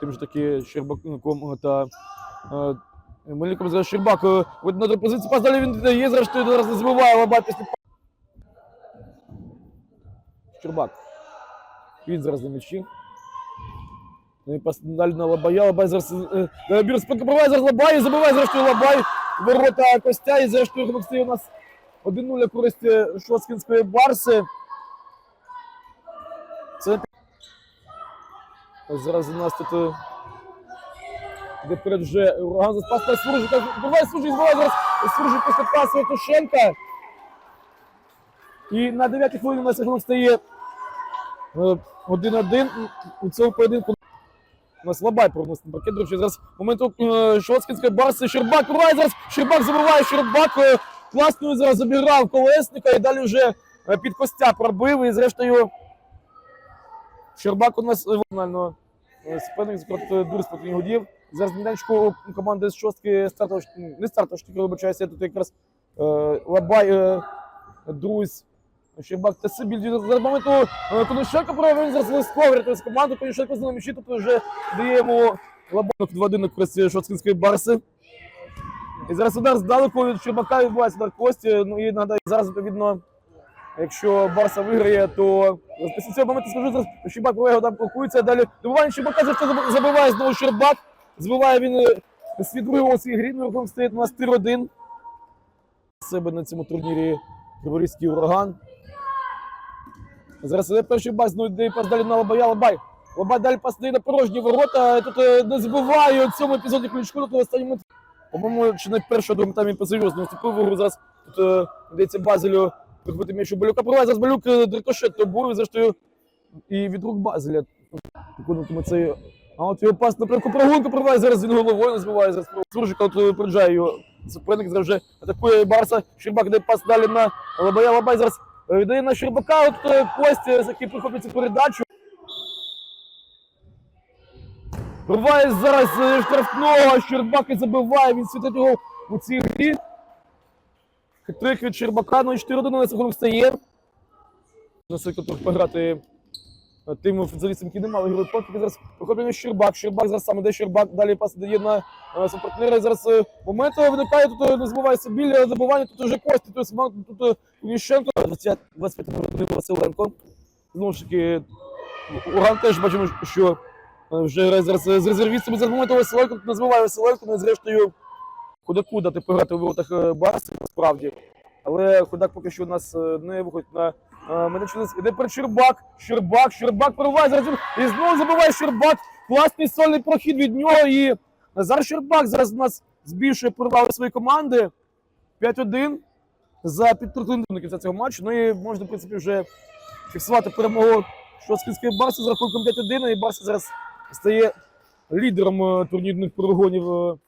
тим ж таки Щербаком та е, Мельником зараз Щербак от на позиції пас далі він віддає, зрештою зараз не забиває Лабай після Щербак. Він зараз на м'ячі. Ну далі на Лабая. Лабай зараз е, е, Бір зараз Лабай, забиває зрештою Лабай. Ворота Костя і зрештою стає у нас 1-0 користь е, Шоскінської Барси. Зараз у нас тут е, вже ураган за спас на Суржика. Буває Суржик, збиває зараз Суржик після пасу Ятушенка. І на 9 хвилині у нас рахунок стає е, 1-1 у цьому поєдинку. У нас Лабай проносить паркет. До зараз моменту е, Шоцкінської барси. Щербак пробиває зараз. Щербак забиває. Щербак е, класною зараз обіграв колесника і далі вже е, під костя пробив. І зрештою Щербак у нас е, фінально е, суперник проти дур спокійних годів. Зараз на у команди з шостки стартова, не стартова штука, вибачаюся, тут якраз е, Лабай, е, Друзь, Щербак та Сибіль. За моменту е, Конощенко провів, він зараз листковий рятує з команду, Конощенко з м'ячі, тут вже дає йому Лабанок в один на користь Шоцкінської барси. І зараз удар здалеку від Щербака відбувається удар Кості. Ну і нагадаю, зараз відповідно, якщо Барса виграє, то після цього моменту скажу, зараз Щербак його там блокується. Далі добивання Щербака завжди заб- забиває знову Щербак. Збиває він е, свій другий у цій грі, ну, рахунок стоїть у нас 3-1. Себе на цьому турнірі Криворізький ураган. Зараз іде перший бак, знову йде пас далі на Лабая. Лабай. Лабай далі пас на порожні ворота. Тут е, не збиває у цьому епізоді ключку, тут останньому. По-моєму, чи не першого другому таймі посерйозно вступив в гру. Зараз тут е, йдеться Базелю прихопити м'яч у Балюка. Проває зараз Балюк е, дрикошет тобою, зрештою, і від рук Базеля. Виконуватиме цей. А от його пас напрямку прогулку проває, зараз він головою не збиває. Зараз Суржика от випереджає його суперник, зараз вже атакує Барса. Щербак дає пас далі на Лабая. Лабай зараз е, віддає на Щербака. От е, Костя, який прихоплює цю передачу. Рває зараз е, штрафного, Щербак і забиває, він світить його у цій грі. Хитрик від Щербака, ну і 4-1 на рахунок стає. На секунду пограти е, тим футболістам, які не мали ігровий покер. Зараз прохоплення Щербак. Щербак зараз саме де Щербак. Далі пас дає на е, партнера. І Зараз е, момент виникає, тут не збувається біля забування, тут вже Кості, тут, Смак, тут Куніщенко. 25 минут Василенко. Знову ж таки, Уран теж бачимо, що вже зараз з резервістами. Зараз моменту Василенко тут не збиває Василенко, і зрештою Худаку дати пограти у воротах е, Барси, насправді. Але Худак поки що у нас е, не виходить на е, мене через іде перед Щербак. Щербак, Щербак прориває зараз і знову забиває Щербак. Класний сольний прохід від нього. І зараз Щербак зараз у нас збільшує перевагу своєї команди. 5-1 за підтримку до кінця цього матчу. Ну і можна, в принципі, вже фіксувати перемогу Шоцкінської Барси з рахунком 5-1. І Барса зараз стає лідером турнірних перегонів